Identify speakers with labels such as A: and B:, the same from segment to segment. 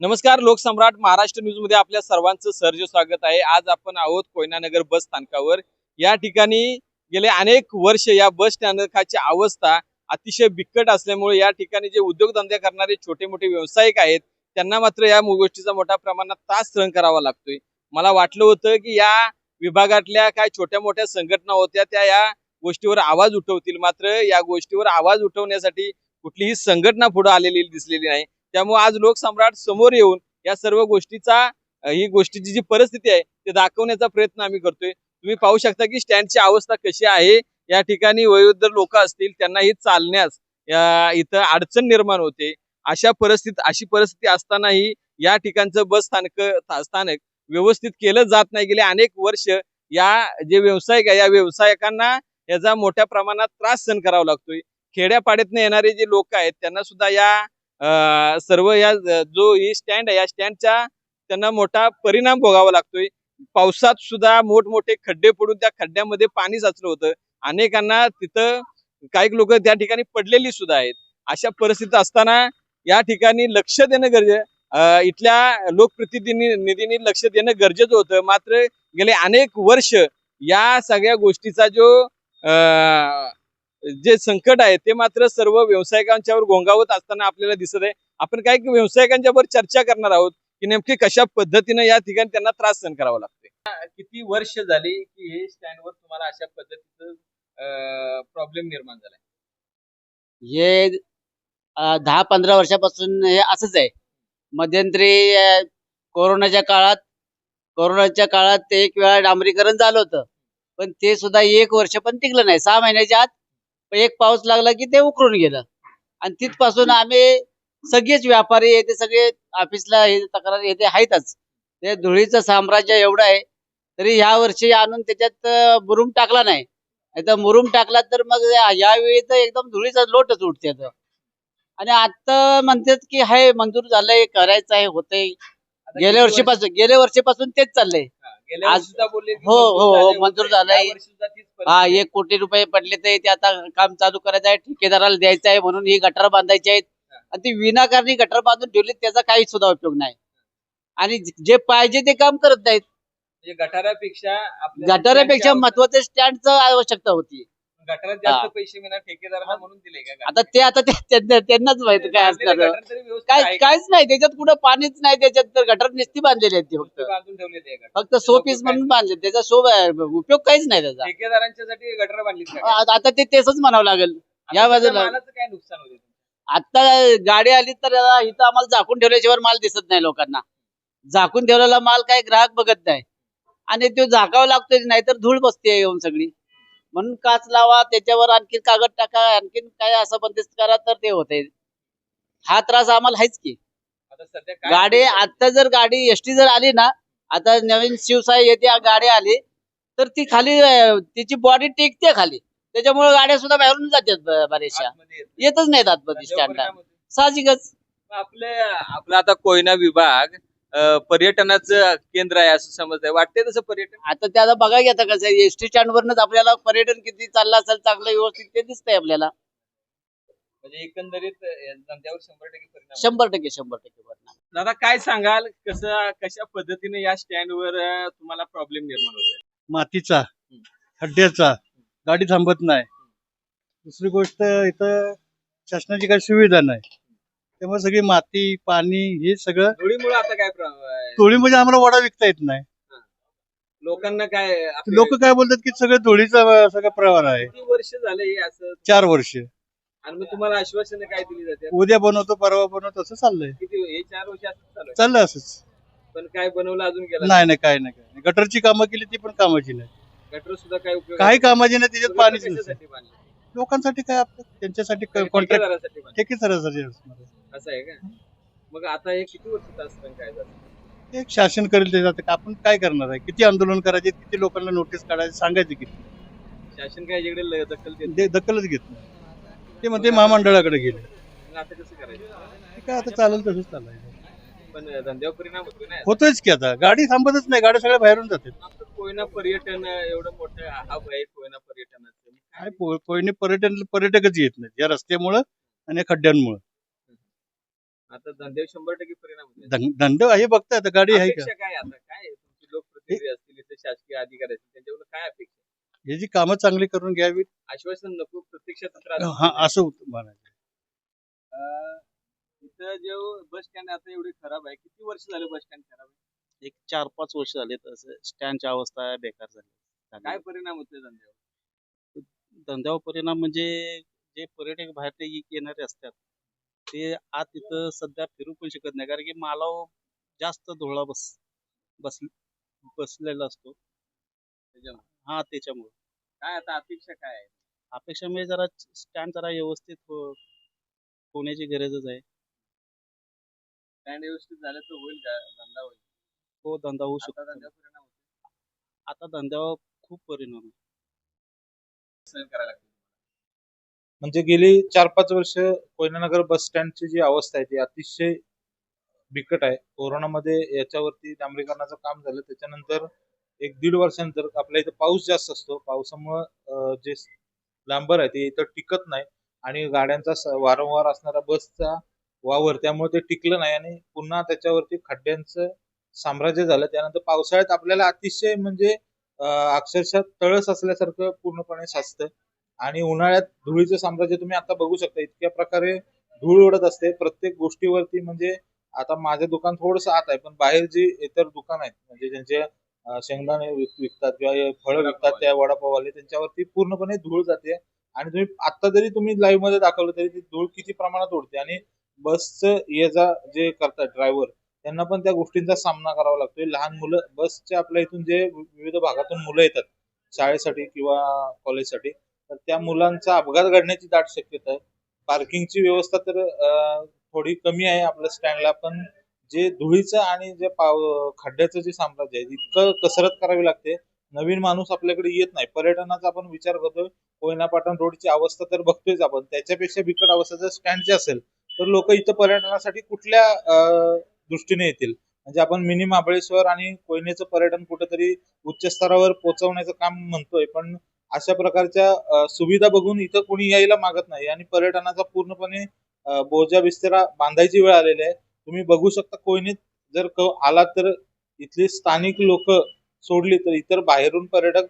A: नमस्कार लोकसम्राट महाराष्ट्र न्यूजमध्ये आपल्या सर्वांचं सर्ज स्वागत आहे. आज आपण आहोत कोयनानगर बस स्थानकावर. या ठिकाणी गेले अनेक वर्ष या बस स्थानकाची अवस्था अतिशय बिकट असल्यामुळे या ठिकाणी जे उद्योगधंदे करणारे छोटे मोठे व्यावसायिक आहेत त्यांना मात्र या गोष्टीचा मोठ्या प्रमाणात त्रास सहन करावा लागतोय. मला वाटलं होतं की या विभागातल्या काय छोट्या मोठ्या संघटना होत्या त्या या गोष्टीवर आवाज उठवतील. मात्र या गोष्टीवर आवाज उठवण्यासाठी कुठलीही संघटना पुढे आलेली दिसलेली नाही. त्यामुळे आज लोकसम्राट समोर येऊन या सर्व गोष्टीचा ही गोष्टीची जी परिस्थिती आहे ते दाखवण्याचा प्रयत्न आम्ही करतोय. तुम्ही पाहू शकता की स्टँडची अवस्था कशी आहे. या ठिकाणी वयोवृद्ध लोक असतील त्यांना ही चालण्यास इथं अडचण निर्माण होते. अशा परिस्थिती अशी परिस्थिती असतानाही या ठिकाणचं बस स्थानक स्थानक व्यवस्थित केलं जात नाही. गेले अनेक वर्ष या जे व्यावसायिक आहे या व्यावसायिकांना याचा मोठ्या प्रमाणात त्रास सहन करावा लागतोय. खेड्यापाड्यातनं येणारे जे लोक आहेत त्यांना सुद्धा या सर्व या जो ही स्टँड आहे या स्टँडचा त्यांना मोठा परिणाम भोगावा लागतोय. पावसात सुद्धा मोठमोठे खड्डे पडून त्या खड्ड्यामध्ये पाणी साचलं होतं. अनेकांना तिथं काही लोक त्या ठिकाणी पडलेली सुद्धा आहेत. अशा परिस्थितीत असताना या ठिकाणी लक्ष देणं गरजे इथल्या इथल्या निधीने लक्ष देणं गरजेचं होतं. मात्र गेले अनेक वर्ष या सगळ्या गोष्टीचा जो जे संकट आहे ते मात्र सर्व व्यावसायिकांच्यावर घोंगावत असताना आपल्याला दिसत आहे. आपण काही व्यावसायिकांच्या वर चर्चा करणार आहोत की नेमकी कशा पद्धतीने या ठिकाणी त्यांना त्रास सहन करावा लागतोय? किती वर्ष झाली की हे स्टँडवर तुम्हाला अशा पद्धतीचं प्रॉब्लेम निर्माण झालाय?
B: हे दहा पंधरा वर्षापासून हे असंच आहे. मध्यंतरी कोरोनाच्या काळात कोरोनाच्या काळात ते एक वेळा डांबरीकरण झालं होतं. पण ते सुद्धा एक वर्ष पण टिकलं नाही. सहा महिन्याच्या आत एक पाऊस लागला की ते उकरून गेलं. आणि तिथपासून आम्ही सगळेच व्यापारी येते सगळे ऑफिसला हे तक्रार येते आहेतच. ते धुळीचं साम्राज्य एवढं आहे तरी ह्या वर्षी आणून त्याच्यात मुरुम टाकला नाही. तर मुरुम टाकला तर मग या- यावेळी तर एकदम धुळीचा लोटच उठते. आणि आता म्हणतात की हाय मंजूर झालंय करायचं आहे होतंय. गेल्या वर्षीपासून गेल्या वर्षीपासून तेच चाललंय. आज- हो, हो, हो, मंजूर
A: होतंय.
B: झालंय. हा. एक कोटी रुपये पडले तर ते आता काम चालू करायचं आहे ठेकेदाराला द्यायचं आहे म्हणून ही गटार बांधायची आहेत आणि ती विनाकारणी गटार बांधून ठेवली त्याचा काही सुद्धा उपयोग नाही आणि जे पाहिजे ते काम करत नाहीत
A: म्हणजे गटारापेक्षा
B: गटारापेक्षा
A: स्टँडच्या
B: महत्वाचं स्टँडचं आवश्यकता होती
A: गटारात जास्त
B: हा.
A: पैसे मिळणार ठेकेदारांना म्हणून दिले का
B: आता ते आता ते- त्यांना- त्यांनाच माहीत काय असणार.
A: गटार तरी व्यवस्थित
B: काय
A: आहे. का?
B: काहीच नाही. त्याच्यात कुठं पाणीच नाही. त्याच्यात तर गटार निस्ती बांधलेली आहेत ती फक्त.
A: फक्त बांधून ठेवलेले आहे गटार.
B: फक्त शो पीस म्हणून बांधले त्याचा शो उपयोग काहीच नाही त्याचा.
A: ठेकेदारांच्यासाठी गटार काय?
B: आ- आता ते तेच म्हणावं लागेल. या बाजूला
A: काय नुकसान होते
B: आता गाडी आली तर आता इथं आम्हाला झाकून ठेवल्याशिवाय माल दिसत नाही लोकांना. झाकून ठेवलेला माल काही ग्राहक बघत नाही. आणि तो झाकावा लागतोय नाहीतर धूळ बसते येऊन सगळी. म्हणून काच लावा त्याच्यावर आणखीन कागद टाका आणखीन काय असं बंदिस्त करा तर ते होते. हा त्रास आम्हाला आहेच की.
A: आता सध्या काय
B: गाडी आता जर गाडी एसटी जर आली ना आता नवीन शिवसाई येते गाडी आली तर ती खाली अं, तिची बॉडी टेकते खाली. त्याच्यामुळे गाड्या सुद्धा बाहेरून जातात ब- बऱ्याचशा.
A: आतमध्ये येत नाही.
B: येतच नाहीत आतमध्ये
A: त्याच्यावर
B: स्टँडला
A: परिणाम होतो.
B: साहजिकच.
A: आपले आपला आता कोयना विभाग पर्यटनाचं केंद्र आहे असं समजतंय. वाटतंय तसं पर्यटन?
B: आता ते आता बघा की आता कसं एसटी स्टँड वरनच आपल्याला पर्यटन किती चाललं असेल चांगलं व्यवस्थित ते दिसतंय आपल्याला.
A: म्हणजे एकंदरीत धंद्यावर शंभर टक्के परिणाम होतो.
B: शंभर टक्के शंभर टक्के परिणाम.
A: दादा काय सांगाल? कसं कशा पद्धतीने या स्टँडवर अं, तुम्हाला प्रॉब्लेम निर्माण होतोय?
C: मातीचा खड्ड्याचा गाडी थांबत नाही. दुसरी गोष्ट इथं शासनाची काही सुविधा नाही. त्यामुळे सगळी माती पाणी हे सगळं
A: धुळीमुळे आता काय प्र- अं,
C: धुळी म्हणजे आम्हाला वडा विकता येत नाही.
A: लोकांना काय आपले
C: लोक काय बोलतात की सगळं धुळीचा अं, सगळं प्रवार आहे.
A: किती वर्ष झाले हे असं?
C: चार वर्ष.
A: आणि मग तुम्हाला आश्वासन काय दिली जाते
C: उद्या बनवतो परवा बनवतो असं चाललंय.
A: किती हे चार वर्ष असं चालू आहे?
C: चाललंय असंच.
A: पण काय बनवलं अजून गेला
C: नाही? नाही काय नाही काय नाही. गटरची कामं केली ती पण कामाची नाही.
A: गटर सुद्धा काय उपयोग
C: काही कामाची नाही त्याच्यात
A: सगळं
C: पाणीच नसतं.
A: कशासाठी बांधलं?
C: लोकांसाठी काय आपलं? त्यांच्यासाठी कॉन्ट्रॅक्ट
A: ठेकेदारासाठी.
C: ठेकेदारासाठी असणार आहे.
A: असं आहे का? मग आता हे किती वर्ष तास काय झालं?
C: एक शासन करेल त्याच्यात आपण काय करणार आहे? किती आंदोलन करायचे? किती लोकांना नोटीस काढायचे? सांगायचे किती?
A: शासन काय याच्याकडे ल- दखल देत
C: ते दखलच घेत नाही. ते म्हणते महामंडळाकडे गेले.
A: मग आता कसं करायचं?
C: ते काय आता चालेल तसंच चालायचं.
A: पण धंद्यावर परिणाम होतो ना
C: होतोच की आता. गाडी थांबतच नाही. गाड्या सगळ्या बाहेरून जातात.
A: आपलं कोयना पर्यटन एवढं मोठं हब आहे कोयना पर्यटनाचं.
C: काय पो- कोणी पर्यटन पर्यटकच येत नाहीत. या रस्त्यामुळं आणि या खड्ड्यांमुळं.
A: आता धंद्यावर शंभर टक्के परिणाम होते
C: धन- धंदा हे बघताय आता गाडी आहे का?
A: अपेक्षा काय आता? काय? तुमची लोकप्रतिनिधी असतील इथे शासकीय अधिकारी असतील त्यांच्याकडून काय अपेक्षा
C: हे जी कामं चांगली करून घ्यावी
A: आश्वासन नको प्रत्यक्षात त्रास
C: हा असं होतं म्हणायचं.
A: अं, इथं जो बस स्टँड आता एवढे खराब आहे. किती वर्ष झाले बस स्टँड खराब आहे?
D: एक चार पाच वर्ष झाले तसं स्टँडची अवस्था बेकार झाली.
A: काय परिणाम होतोय धंद्यावर
D: धंद्यावर परिणाम म्हणजे जे पर्यटक बाहेरचे ये- येणारे असतात ते आत तिथं सध्या फिरू पण शकत नाही. कारण की मालाव जास्त धोळा बस बस बसलेला असतो.
A: त्याच्यामुळे.
D: हा त्याच्यामुळे.
A: काय आता अपेक्षा काय आहे?
D: अपेक्षा म्हणजे जरा स्टँड जरा व्यवस्थित हो- होण्याची गरजच आहे.
A: स्टँड व्यवस्थित झालं तर होईल का? धंदा होईल.
D: तो धंदा होऊ
A: आता
D: शकतो.
A: धंद्यावर परिणाम होतो
D: आता धंद्यावर खूप परिणाम आहे.
A: सहन करायला लागतो
E: म्हणजे गेली चार पाच वर्ष कोयनानगर बस स्टँडची जी अवस्था आहे ती अतिशय बिकट आहे. कोरोनामध्ये याच्यावरती डांबरीकरणाचं काम झालं. त्याच्यानंतर एक दीड वर्षानंतर आपल्या इथं पाऊस जास्त असतो. पावसामुळं जे लांबर आहे ते इथं टिकत नाही. आणि गाड्यांचा वारंवार असणारा बसचा वावर त्यामुळे ते टिकलं नाही. आणि पुन्हा त्याच्यावरती खड्ड्यांचं साम्राज्य झालं. त्यानंतर पावसाळ्यात आपल्याला अतिशय म्हणजे अक्षरशः तळस असल्यासारखं पूर्णपणे साचतं आणि उन्हाळ्यात धुळीचं साम्राज्य तुम्ही आता बघू शकता इतक्या प्रकारे धूळ उडत असते. प्रत्येक गोष्टीवरती म्हणजे आता माझं दुकान थोडस आत आहे पण बाहेर जी इतर दुकान आहेत म्हणजे ज्यांचे शेंगदाणे विक- विकतात किंवा फळं विकतात त्या वडापाववाले त्यांच्यावरती पूर्णपणे धूळ जाते. आणि तुम्ही आता जरी तुम्ही लाईव्हमध्ये दाखवलं तरी ती धूळ किती प्रमाणात उडते. आणि बसचं ये जा जे करतात ड्रायव्हर त्यांना पण त्या गोष्टींचा सामना करावा लागतोय. लहान मुलं बसच्या आपल्या इथून जे विविध भागातून मुलं येतात शाळेसाठी किंवा कॉलेजसाठी तर त्या मुलांचा अपघात घडण्याची दाट शक्यता आहे. पार्किंगची व्यवस्था तर थोडी कमी आहे आपल्या स्टँडला पण जे धुळीचं आणि जे पाव खड्ड्याचं जे साम्राज्य आहे इतकं कसरत करावी लागते. नवीन माणूस आपल्याकडे येत नाही. पर्यटनाचा आपण विचार करतोय. कोयना पाटण रोडची अवस्था तर बघतोयच आपण. त्याच्यापेक्षा बिकट अवस्था जर स्टँडची असेल तर लोक इथं पर्यटनासाठी कुठल्या दृष्टीने येतील? म्हणजे आपण मिनी महाबळेश्वर आणि कोयनेचं पर्यटन कुठेतरी उच्च स्तरावर पोहोचवण्याचं काम म्हणतोय पण अशा प्रकारच्या सुविधा बघून इथं कोणी यायला मागत नाही. आणि पर्यटनाचा पूर्णपणे बोजा विस्तारा बांधायची वेळ आलेली आहे. तुम्ही बघू शकता कोयनेत जर आला तर इथली स्थानिक लोक सोडली तर इतर बाहेरून पर्यटक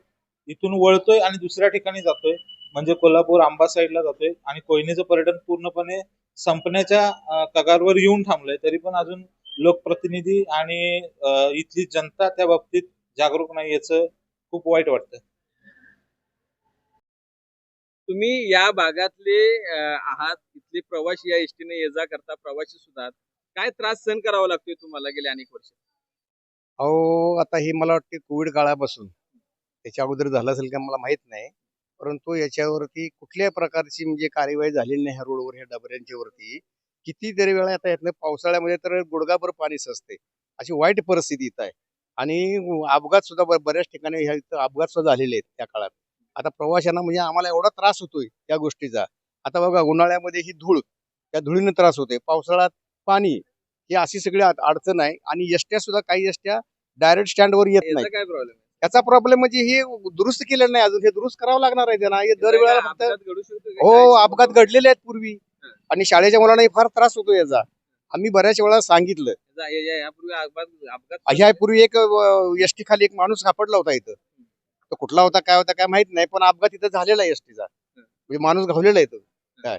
E: इथून वळतोय आणि दुसऱ्या ठिकाणी जातोय. म्हणजे कोल्हापूर आंबा साईडला जातोय आणि कोयनेचं पर्यटन पूर्णपणे संपण्याच्या कगारवर येऊन थांबलंय. तरी पण अजून लोकप्रतिनिधी आणि इथली जनता त्या बाबतीत जागरूक नाही याचं खूप वाईट वाटतं
A: तुम्ही या भागातले आहात इथले प्रवासी या एसटीने ये जा करता प्रवासी सुद्धा काय त्रास सहन करावा लागतोय तुम्हाला गेले अनेक वर्ष
F: अहो आता हे मला वाटते कोविड काळापासून त्याच्या अगोदर झालं असेल का मला माहीत नाही. परंतु याच्यावरती कुठल्या प्रकारची म्हणजे कार्यवाही झालेली नाही ह्या रोडवर ह्या डबऱ्यांच्या वरती कितीतरी वेळा आता यातनं पावसाळ्यामध्ये तर गुडघाभर पाणी सजते. अशी वाईट परिस्थिती इथं आहे. आणि अपघात सुद्धा बऱ्याच ठिकाणी ह्या इथं अपघात सुद्धा झालेले आहेत त्या काळात. आता प्रवाशांना म्हणजे आम्हाला एवढा त्रास होतोय या गोष्टीचा. आता बघा उन्हाळ्यामध्ये ही धूळ त्या धुळीने त्रास होते पावसाळ्यात पाणी ही अशी सगळी अड- अडचण आहे आणि एसट्या सुद्धा काही एसट्या डायरेक्ट स्टँडवर येत नाही.
A: काय प्रॉब्लेम
F: याचा प्रॉब्लेम म्हणजे हे दुरुस्त केलेलं नाही अजून. हे दुरुस्त करावं लागणार आहे त्यांना. हे दरवेळेला फक्त? हो अपघात घडलेले आहेत पूर्वी. आणि शाळेच्या मुलांनाही फार त्रास होतो याचा. आम्ही बऱ्याच वेळा सांगितलं.
A: यापूर्वी
F: एक एसटी खाली एक माणूस सापडला होता इथं. तो कुठला होता काय होता काय माहीत नाही पण अपघात इथं झालेला आहे एसटीचा म्हणजे माणूस घावलेला आहे तो. काय?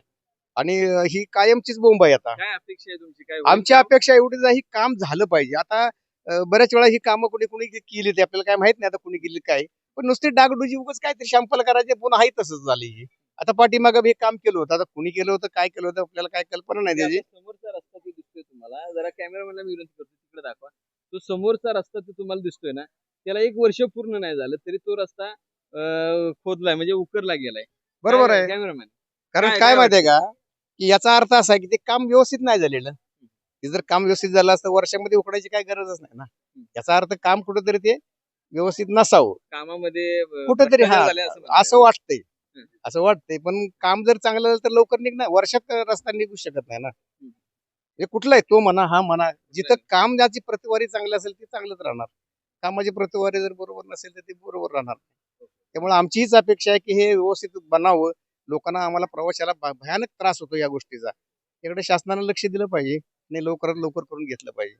F: आणि ही कायमचीच बोंब आहे आता.
A: काय अपेक्षा आहे तुमची? काय
F: आमची अपेक्षा एवढीच आहे ही काम झालं पाहिजे. आता बऱ्याच वेळा ही कामं कुणी कुणी केली ते आपल्याला काय माहीत नाही आता कुणी केली काय. पण नुसती डागडुजी उगाच काहीतरी शॅम्पल करायचे पुन्हा आहे तसंच झाली ही. आता पाठीमागं हे काम केलं होतं. आता कुणी केलं होतं काय केलं होतं आपल्याला काय कल्पना नाही त्याची.
A: समोरचा रस्ता दिसतोय तुम्हाला जरा कॅमेरामॅनला विनंती करतो तिकडे दाखवा. तो समोरचा रस्ता जो तुम्हाला दिसतोय ना त्याला एक वर्ष पूर्ण नाही झालं तरी तो रस्ता खोदलाय म्हणजे उकरला गेलाय.
F: बरोबर आहे.
A: कॅमेरामॅन
F: कारण
A: काय-
F: माहितीये का की याचा अर्थ असा आहे की ते काम व्यवस्थित नाही झालेलं. ते जर काम व्यवस्थित झालं असतं वर्षामध्ये उकडायची काय गरजच नाही ना. याचा अर्थ काम कुठेतरी ते व्यवस्थित नसावं.
A: कामामध्ये
F: कुठेतरी हा
A: असं
F: वाटतंय. असं वाटतंय पण काम जर चांगलं झालं तर लवकर निघणार वर्षात रस्ता निघू शकत नाही ना. कुठला आहे? तो म्हणा हा म्हणा. जिथं काम ज्याची प्रतिवारी चांगली असेल ती चांगलंच राहणार. कामाची प्रतिवारी जर बरोबर नसेल तर ती बरोबर राहणार त्यामुळे आमची हीच अपेक्षा आहे की हे व्यवस्थित बनावं. लोकांना आम्हाला प्रवाशाला भयानक त्रास होतो या गोष्टीचा. याकडे शासनानं लक्ष दिलं पाहिजे आणि लवकरात लवकर करून घेतलं पाहिजे.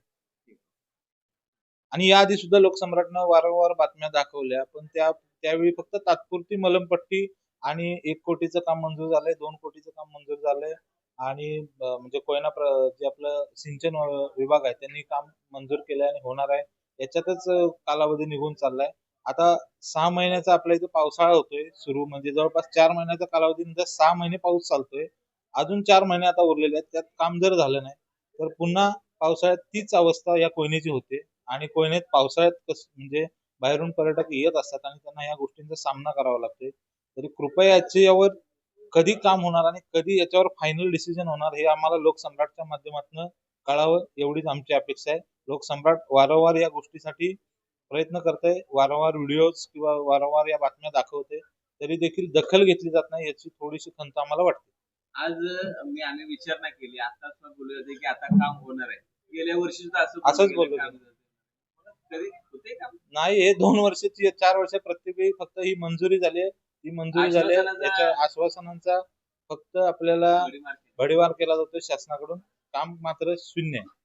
E: आणि याआधी सुद्धा लोकसम्राटनं वारंवार बातम्या दाखवल्या पण त्या त्यावेळी फक्त तात्पुरती मलमपट्टी आणि एक कोटीचं काम मंजूर झालंय दोन कोटीचं काम मंजूर झालंय. आणि म्हणजे कोयना प्र- जे आपलं सिंचन विभाग आहे त्यांनी काम मंजूर केलंय आणि होणार आहे. याच्यातच कालावधी निघून चाललाय. आता सहा महिन्याचा आपल्या इथे पावसाळा होतोय सुरू म्हणजे जवळपास चार महिन्याचा कालावधी नंतर सहा महिने पाऊस चालतोय. अजून चार महिने आता उरलेले आहेत त्यात काम जर झालं नाही तर पुन्हा पावसाळ्यात तीच अवस्था या कोयनेची होते. आणि कोयनेत पावसाळ्यात कस म्हणजे बाहेरून पर्यटक येत असतात आणि त्यांना या गोष्टींचा सामना करावा लागतोय. तरी कृपया याच्यावर कधी काम होणार आणि कधी याच्यावर फायनल डिसिजन होणार हे आम्हाला लोकसम्राटच्या माध्यमातून कळावं एवढीच आमची अपेक्षा आहे. लोकसम्राट वारंवार या गोष्टीसाठी प्रयत्न करते वारंवार व्हिडिओज किंवा वारंवार या बातम्या दाखवते तरी देखील दखल घेतली जात नाही याची थोडीशी खंत आम्हाला वाटते.
A: आज मी आम्ही विचारणा केली. आताच पण बोलले होते की आता काम होणार आहे. गेल्या वर्षी
E: असंच बोललो. नाही हे दोन वर्षाची चार वर्ष प्रत्येक वेळी फक्त ही मंजुरी झाली आहे. ही मंजुरी झाली.
A: आश्वासनाचा-
E: याच्या आश्वासनांचा फक्त आपल्याला. भडीवार केला जातो शासनाकडून काम मात्र शून्य आहे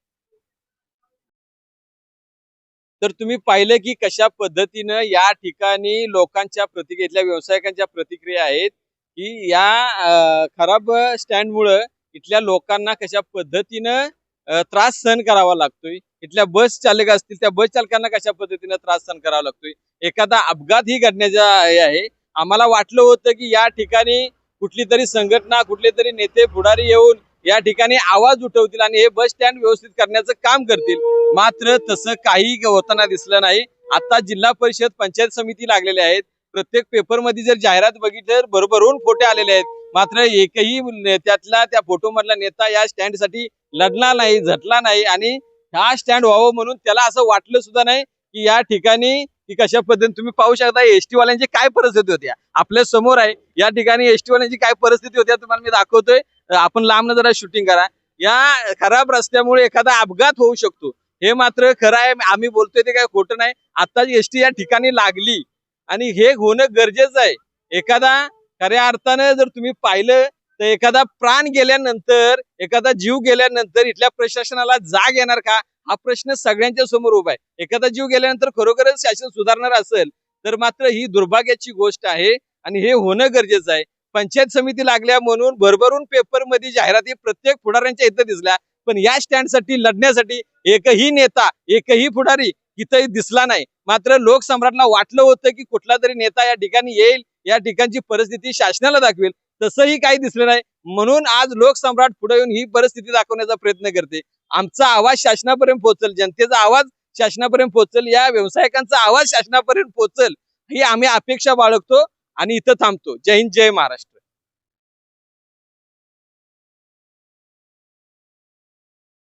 A: तर तुम्ही पाहिलं की कशा पद्धतीनं या ठिकाणी लोकांच्या प्रतिक्रिया इथल्या व्यावसायिकांच्या प्रतिक्रिया आहेत की या अं, खराब स्टँडमुळं इथल्या लोकांना कशा पद्धतीनं अं, त्रास सहन करावा लागतोय इथल्या बस चालक असतील त्या बस चालकांना कशा पद्धतीनं त्रास सहन करावा लागतोय एखादा अपघात ही घडण्याचा हे आहे आम्हाला वाटलं होतं की या ठिकाणी कुठली तरी संघटना कुठले तरी नेते पुढारी येऊन या ठिकाणी आवाज उठवतील आणि हे बस स्टँड व्यवस्थित करण्याचं काम करतील. मात्र तसं काही होताना दिसलं नाही. आता जिल्हा परिषद पंचायत समिती लागलेल्या आहेत. प्रत्येक पेपरमध्ये जर जाहिरात बघितली तर भरभरून फोटे आलेले आहेत. मात्र एकही नेत्यातला त्या फोटो मधला नेता या स्टँडसाठी लढला नाही झटला नाही आणि हा स्टँड व्हावं म्हणून त्याला असं वाटलं सुद्धा नाही की या ठिकाणी की कशा पद्धतीने तुम्ही पाहू शकता एसटी वाल्यांची काय परिस्थिती होत्या आपल्यासमोर आहे. या ठिकाणी एसटी वाल्यांची काय परिस्थिती होती तुम्हाला मी दाखवतोय. आपण लांब जरा शूटिंग करा. या खराब रस्त्यामुळे एखादा अपघात होऊ शकतो. हे मात्र खरं आहे. आम्ही बोलतोय ते काय खोटं नाही. आता एसटी या ठिकाणी लागली. आणि हे होणं गरजेचं आहे. एखादा खऱ्या अर्थानं जर तुम्ही पाहिलं तर एखादा प्राण गेल्यानंतर एखादा जीव गेल्यानंतर इथल्या प्रशासनाला जाग येणार का? हा प्रश्न सगळ्यांच्या समोर उभा आहे. एखादा जीव गेल्यानंतर खरोखरच शासन सुधारणार असेल तर मात्र ही दुर्भाग्याची गोष्ट आहे आणि हे होणं गरजेचं आहे. पंचायत समिती लागल्या म्हणून भरभरून पेपरमध्ये जाहिराती प्रत्येक पुढाऱ्यांच्या इथं दिसल्या पण या स्टँडसाठी लढण्यासाठी एकही नेता एकही पुढारी इथंही दिसला नाही. मात्र लोकसम्राटला वाटलं होतं की कुठला तरी नेता या ठिकाणी येईल या ठिकाणची परिस्थिती शासनाला दाखवेल. तसंही काही दिसलं नाही. म्हणून आज लोकसम्राट पुढे येऊन ही परिस्थिती दाखवण्याचा प्रयत्न करते. आमचा आवाज शासनापर्यंत पोहोचल जनतेचा आवाज शासनापर्यंत पोहोचल या व्यावसायिकांचा आवाज शासनापर्यंत पोहोचल ही आम्ही अपेक्षा बाळगतो आणि इथं थांबतो. जय हिंद जय महाराष्ट्र.